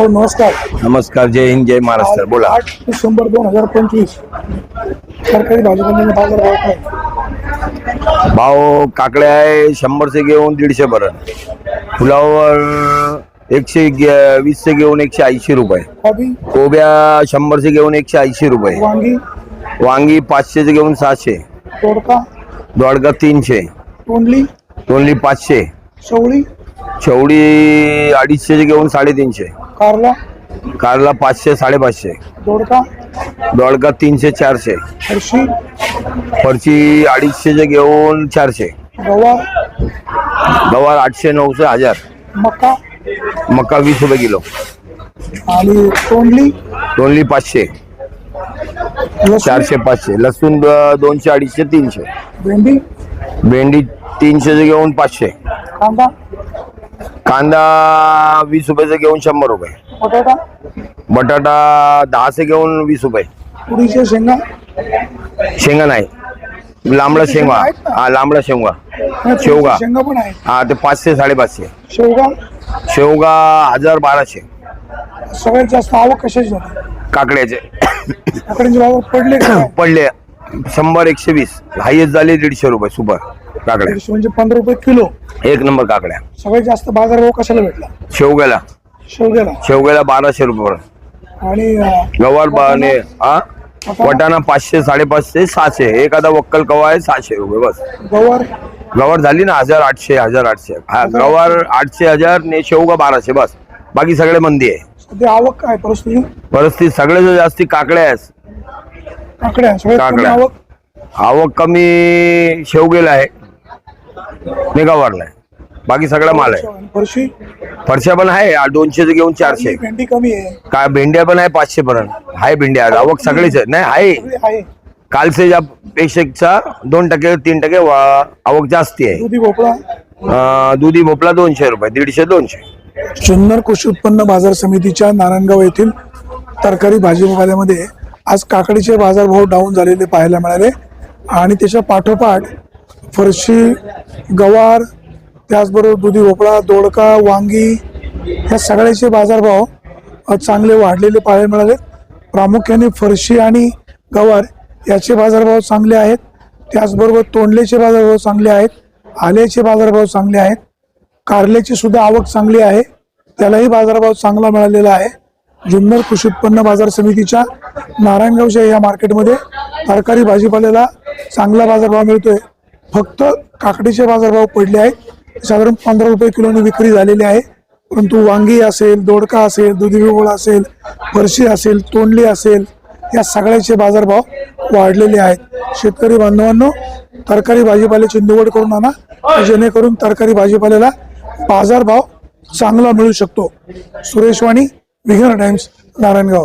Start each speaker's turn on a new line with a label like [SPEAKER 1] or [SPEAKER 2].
[SPEAKER 1] भाऊ नमस्कार.
[SPEAKER 2] नमस्कार जय हिंद जय महाराष्ट्र. बोला.
[SPEAKER 1] आठ डिसेंबर दोन हजार पंचवीस सरकारी भाजीपाल्याने बाजार भाव काय?
[SPEAKER 2] भाव काकड्या आहे शंभरचे घेऊन दीडशे पर्यंत फुलावर एकशे गे- वीसचे घेऊन एकशे ऐंशी रुपये.
[SPEAKER 1] कॉबी
[SPEAKER 2] कोब्या शंभरचे घेऊन एकशे ऐंशी रुपये.
[SPEAKER 1] वांगी?
[SPEAKER 2] वांगी पाचशेचे घेऊन सहाशे.
[SPEAKER 1] दोडका?
[SPEAKER 2] दोडका तीनशे.
[SPEAKER 1] तोंडली?
[SPEAKER 2] तोंडली पाचशे.
[SPEAKER 1] चवळी
[SPEAKER 2] चवडी अडीचशेचे घेऊन साडेतीनशे.
[SPEAKER 1] कारला?
[SPEAKER 2] कारला पाचशे साडेपाचशे.
[SPEAKER 1] दोडका?
[SPEAKER 2] दोडका तीनशे चारशे.
[SPEAKER 1] हरशी
[SPEAKER 2] फरची अडीचशेचे घेऊन चारशे.
[SPEAKER 1] गवार?
[SPEAKER 2] गवार आठशे नऊशे हजार.
[SPEAKER 1] मका?
[SPEAKER 2] मका वीस रुपये किलो.
[SPEAKER 1] आणि तोंडली?
[SPEAKER 2] तोंडली पाचशे. चारशे पाचशे. लसूण दोनशे अडीचशे तीनशे.
[SPEAKER 1] भेंडी?
[SPEAKER 2] भेंडी तीनशेचे घेऊन पाचशे.
[SPEAKER 1] कांदा?
[SPEAKER 2] कांदा वीस रुपयाचे घेऊन शंभर रुपये.
[SPEAKER 1] बटाटा?
[SPEAKER 2] बटाटा दहाचे घेऊन वीस रुपये.
[SPEAKER 1] तुरीच्या शेंगा?
[SPEAKER 2] शेंगा नाही. लांबडा शेंगा. हा लांबडा शेंगा. शेवगा.
[SPEAKER 1] शेंगा पण आहे
[SPEAKER 2] हा ते पाचशे साडेपाचशे.
[SPEAKER 1] शेवगा?
[SPEAKER 2] शेवगा हजार बाराशे.
[SPEAKER 1] सगळ्यात जास्त आवक कशाची
[SPEAKER 2] काकड्याचे.
[SPEAKER 1] काकड्यांचे भाव पडले का?
[SPEAKER 2] पडले. शंभर एकशे वीस. हायेस्ट झाले दीडशे रुपये सुपर. काकड्या.
[SPEAKER 1] दीडशे म्हणजे पंधरा रुपये किलो.
[SPEAKER 2] एक नंबर काकड्या.
[SPEAKER 1] सगळ्यात जास्त बाजार भाव कशाला भेटला?
[SPEAKER 2] शेवग्याला.
[SPEAKER 1] शेवग्याला.
[SPEAKER 2] शेवग्याला बाराशे रुपये.
[SPEAKER 1] आणि अं,
[SPEAKER 2] गवार बाने हा वटाणा? पाचशे साडेपाचशे सहाशे. एखादा वक्कल कवा आहे सहाशे रुपये बस.
[SPEAKER 1] गवार
[SPEAKER 2] गवार झाली ना हजार आठशे हजार आठशे. हा गवार आठशे. हजार ने शेवगा बाराशे बस. बाकी सगळे मंदी आहे.
[SPEAKER 1] सध्या आवक काय परिस्थिती?
[SPEAKER 2] परिस्थिती सगळे जास्ती काकड्या आहेत.
[SPEAKER 1] काकड्या सगळ्यात कमी
[SPEAKER 2] काकड्या.
[SPEAKER 1] आवक?
[SPEAKER 2] आवक कमी शेवगेला आहे. ने गवारला आहे. बाकी सगळा माल आहे.
[SPEAKER 1] फरशी?
[SPEAKER 2] फरशा पण आहे आ, दोनशेचे घेऊन चारशे.
[SPEAKER 1] भेंडी कमी आहे.
[SPEAKER 2] काय भेंड्या पण आहे पाचशे पर्यंत. आहे भेंड्या आवक सगळीच आहे. नाही आहे.
[SPEAKER 1] सगळी आहे.
[SPEAKER 2] कालचे या पेक्षेचा दोन टक्के तीन टक्के आवक जास्ती आहे.
[SPEAKER 1] दुधी भोपळा?
[SPEAKER 2] अं, दुधी भोपळा दोनशे रुपये दीडशे दोनशे.
[SPEAKER 1] जुन्नर कृषी उत्पन्न बाजार समितीच्या नारायणगाव येथील तरकारी भाजीपाल्यामध्ये आज काकडीचे बाजारभाव डाऊन झालेले पाहायला मिळाले. आणि त्याच्या पाठोपाठ फरशी गवार त्याचबरोबर दुधी भोपळा दोडका वांगी या सगळ्याचे बाजारभाव चांगले वाढलेले पाहायला मिळाले. प्रामुख्याने फरशी आणि गवार याचे बाजारभाव चांगले आहेत. त्याचबरोबर तोंडल्याचे बाजारभाव चांगले आहेत. आल्याचे बाजारभाव चांगले आहेत. कारल्याची सुद्धा आवक चांगली आहे. त्यालाही बाजारभाव चांगला मिळालेला आहे. जुन्नर कृषी उत्पन्न बाजार समितीच्या नारायणगावच्या या मार्केटमध्ये तरकारी भाजीपाल्याला चांगला बाजारभाव मिळतोय. फक्त काकडीचे बाजारभाव पडले आहेत. साधारण पंधरा रुपये किलोने विक्री झालेली आहे. परंतु वांगी असेल दोडका असेल दुधी बिबोळा असेल फरशी असेल तोंडली असेल या सगळ्याचे बाजारभाव वाढलेले आहेत. शेतकरी बांधवांनो तरकारी भाजीपाल्याची निवड करून आणा. जेणेकरून तरकारी भाजीपाल्याला बाजारभाव चांगला मिळू शकतो. सुरेश वाणी विघ्न टाइम्स नारायणगाव.